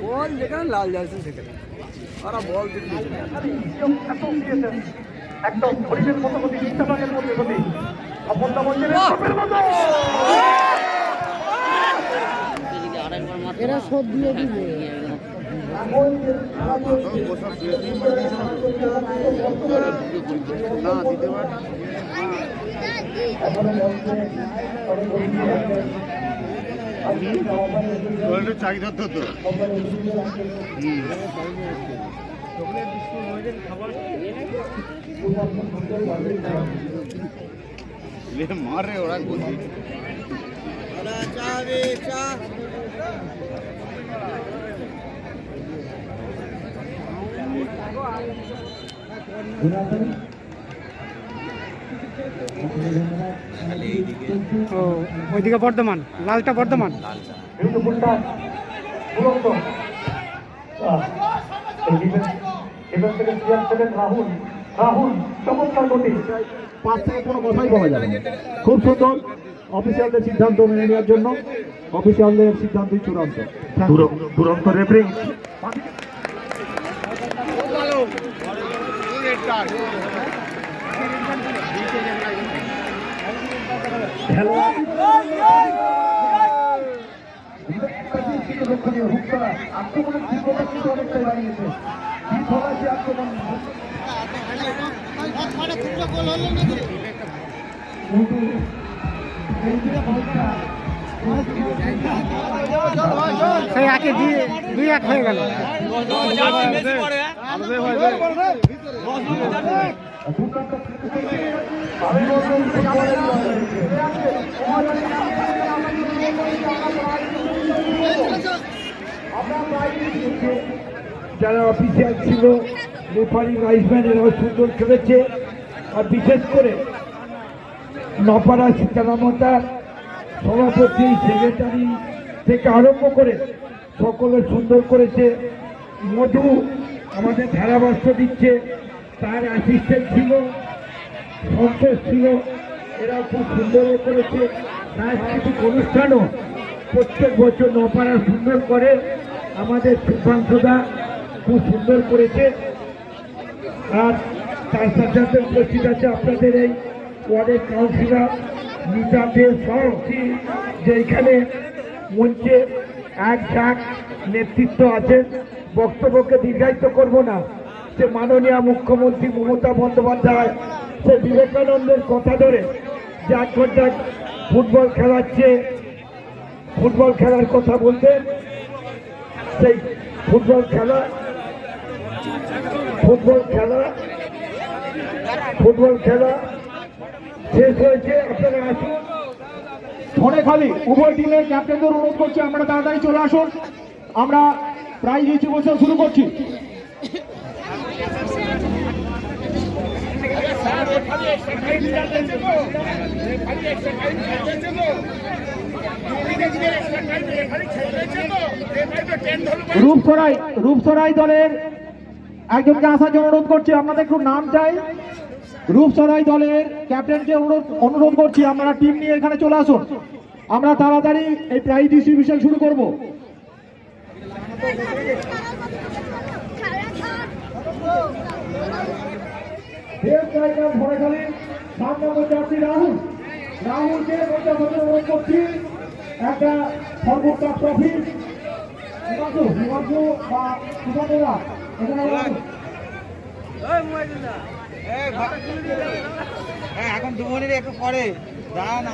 বল যেখানে লাল জ্বালছে সেখানে। ওরা বল একদম হরিণের মতো গতি চিন্তাভাগের মধ্যে গতি। অপর্ণা মঞ্চের এরা সব দিয়ে দিবে। না দিতে পারে চাকরি ধরতো তো মারে ওরা গতি ও ওইদিকে বর্ধমান লালটা বর্ধমান। রাহুল রাহুল চমৎকার গতি পাঁচ থেকে কোনো কথাই বলা যাবে না। খুব সুন্দর অফিসিয়ালদের সিদ্ধান্ত মেনে নেওয়ার জন্য অফিসিয়ালদের সিদ্ধান্তই চূড়ান্ত। দুরন্ত রেফারি। আক্রমণের তীব্রতা কিন্তু অনেকটাই বাড়িয়েছে সেই দুই দুই এক হয়ে গেল। যারা অফিসিয়াল ছিল, রেফারি রাইসম্যান এরাও সুন্দর খেলেছে। আর বিশেষ করে নপাড়া সীতারামতার সভাপতি সেক্রেটারি থেকে আরম্ভ করে সকলে সুন্দর করেছে। মধু আমাদের ধারাভাষ্য দিচ্ছে, তার অ্যাসিস্ট্যান্ট ছিল, সন্তোষ ছিল এরা খুব সুন্দর করেছে। সাংস্কৃতিক অনুষ্ঠানও প্রত্যেক বছর নপাড়া সুন্দর করে। আমাদের সুশান্তদা খুব সুন্দর করেছে। আর তার সাথে উপস্থিত আছে আপনাদের এই ওয়ার্ডের কাউন্সিলর নিতা দে সহ যে এখানে মঞ্চে এক ঝাঁক নেতৃত্ব আছেন, বক্তব্যকে দীর্ঘায়িত করব না। সে মাননীয় মুখ্যমন্ত্রী মমতা বন্দ্যোপাধ্যায়, সে বিবেকানন্দের কথা ধরে যে এক ঘণ্টা ফুটবল খেলাচ্ছে ফুটবল খেলার কথা বলতে সেই ফুটবল খেলা ফুটবল খেলা ফুটবল খেলা শেষ হয়েছে, আপনারা আসুন উভয় টিমের ক্যাপ্টেনদের অনুরোধ করছি আমরা তাড়াতাড়ি চলে আসুন। আমরা প্রাইজ ডিস্ট্রিবিউশন শুরু করছি। রূপসরাই রূপসরাই দলের একজনকে আসার জন্য অনুরোধ করছি, আপনাদের একটু নাম চাই। রূপসরাই দলের ক্যাপ্টেনকে অনুরোধ অনুরোধ করছি, আপনারা টিম নিয়ে এখানে চলে আসুন। আমরা তাড়াতাড়ি এই প্রাইজ ডিস্ট্রিবিউশন শুরু করব। একটা সর্বোচ্চ এখানে। এখন দুমনির একটু পরে। দাঁড়ান